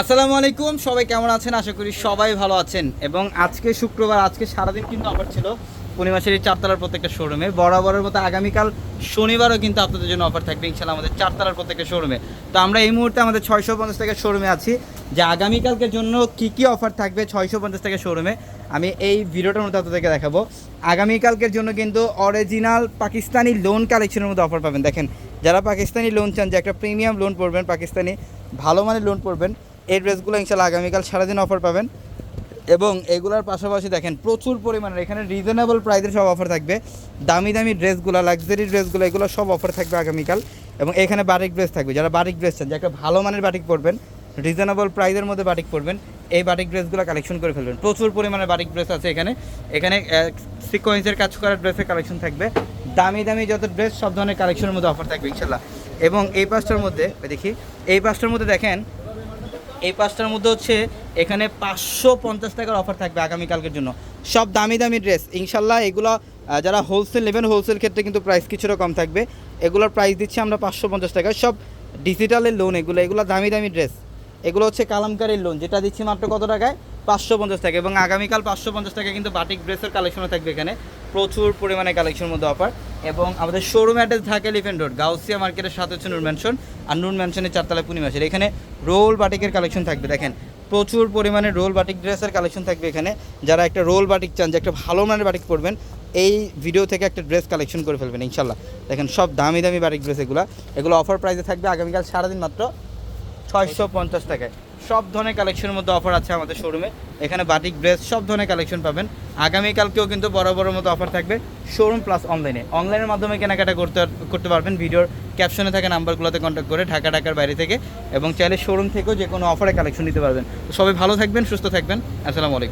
আসসালামু আলাইকুম, সবাই কেমন আছেন? আশা করি সবাই ভালো আছেন। এবং আজকে শুক্রবার, আজকে সারাদিন কিন্তু অফার ছিল পূর্ণিমাসের এই চারতলার প্রত্যেকটা শোরুমে বরাবরের মতো আগামীকাল শনিবারও কিন্তু আপনাদের জন্য অফার থাকবে ইনশাল্লাহ আমাদের চারতলার প্রত্যেকটা শোরুমে তো আমরা এই মুহূর্তে আমাদের ছয়শো পঞ্চাশ টাকার শোরুমে আছি। যে আগামীকালকের জন্য কি কি অফার থাকবে ছয়শো পঞ্চাশ টাকার শোরুমে আমি এই ভিডিওটার মধ্যে আপনাদেরকে দেখাবো। আগামীকালকের জন্য কিন্তু অরিজিনাল পাকিস্তানি লোন কালেকশনের মধ্যে অফার পাবেন। দেখেন, যারা পাকিস্তানি লোন চান, যে একটা প্রিমিয়াম লোন পড়বেন, পাকিস্তানি, ভালো মানের লোন পড়বেন এই ড্রেসগুলো ইনশাল্লাহ আগামীকাল সারাদিন অফার পাবেন। এবং এগুলোর পাশাপাশি দেখেন, প্রচুর পরিমাণের, এখানে রিজনেবল প্রাইসের সব অফার থাকবে। দামি দামি ড্রেসগুলো লাক্সারি ড্রেসগুলো, এগুলো সব অফার থাকবে আগামীকাল। এবং এখানে বাটিক ড্রেস থাকবে। যারা বাটিক ড্রেস চান, যে একটা ভালো মানের বাটিক পরবেন রিজনেবল প্রাইসের মধ্যে বাটিক পরবেন, এই বাটিক ড্রেসগুলো কালেকশন করে ফেলবেন। প্রচুর পরিমাণে বাটিক ড্রেস আছে এখানে। এখানে সিকোয়েন্সের কাজ করা ড্রেসের কালেকশন থাকবে। দামি দামি যত ড্রেস সব ধরনের কালেকশনের মধ্যে অফার থাকবে ইনশাল্লাহ এবং এই পাঁচটার মধ্যে, দেখি, এই পাঁচটার মধ্যে দেখেন এই পাঁচটার মধ্যে হচ্ছে এখানে পাঁচশো পঞ্চাশ টাকার অফার থাকবে আগামীকালকের জন্য। সব দামি দামি ড্রেস ইনশাল্লাহ এগুলো যারা হোলসেল নেবেন হোলসেল ক্ষেত্রে কিন্তু প্রাইস কিছুটা কম থাকবে। এগুলোর প্রাইস দিচ্ছি আমরা পাঁচশো পঞ্চাশ টাকা। সব ডিজিটালের লোন এগুলো এগুলো দামি দামি ড্রেস এগুলো হচ্ছে কালামকারীর লোন যেটা দিচ্ছি মাত্র কত টাকায়? পাঁচশো পঞ্চাশ টাকা। এবং আগামীকাল পাঁচশো পঞ্চাশ টাকা কিন্তু বাটিক ড্রেসের কালেকশনও থাকবে এখানে। প্রচুর পরিমাণে কালেকশনের মধ্যে অফার এবং আমাদের শোরুম অ্যাড্রেস থাকে এলিফেন্ট রোড গাউসিয়া মার্কেটের সাথে হচ্ছে নুন ম্যানশন আর নুন ম্যানশনের চারতলা পূর্ণিমাসের এখানে রোল বাটিকের কালেকশন থাকবে। দেখেন, প্রচুর পরিমাণে রোল বাটিক ড্রেসের কালেকশন থাকবে এখানে। যারা একটা রোল বাটিক চান, যে একটা ভালো মানের বাটিক পরবেন, এই ভিডিও থেকে একটা ড্রেস কালেকশন করে ফেলবেন ইনশাল্লাহ দেখেন, সব দামি দামি বাটিক ড্রেস এগুলো। এগুলো অফার প্রাইসে থাকবে আগামীকাল সারাদিন মাত্র ছয়শো পঞ্চাশ টাকায়। সব ধরনের কালেকশনের মধ্যে অফার আছে আমাদের শোরুমে এখানে বাটিক ড্রেস সব ধরনের কালেকশন পাবেন। আগামীকালকেও কিন্তু বড় বড় মতো অফার থাকবে শোরুম প্লাস অনলাইনে অনলাইনের মাধ্যমে কেনাকাটা করতে করতে পারবেন ভিডিওর ক্যাপশনে থাকে নাম্বারগুলোতে কন্ট্যাক্ট করে ঢাকা, ঢাকার বাইরে থেকে এবং চাইলে শোরুম থেকেও যে কোনো অফারে কালেকশন নিতে পারবেন। সবাই ভালো থাকবেন, সুস্থ থাকবেন। আসসালামু আলাইকুম।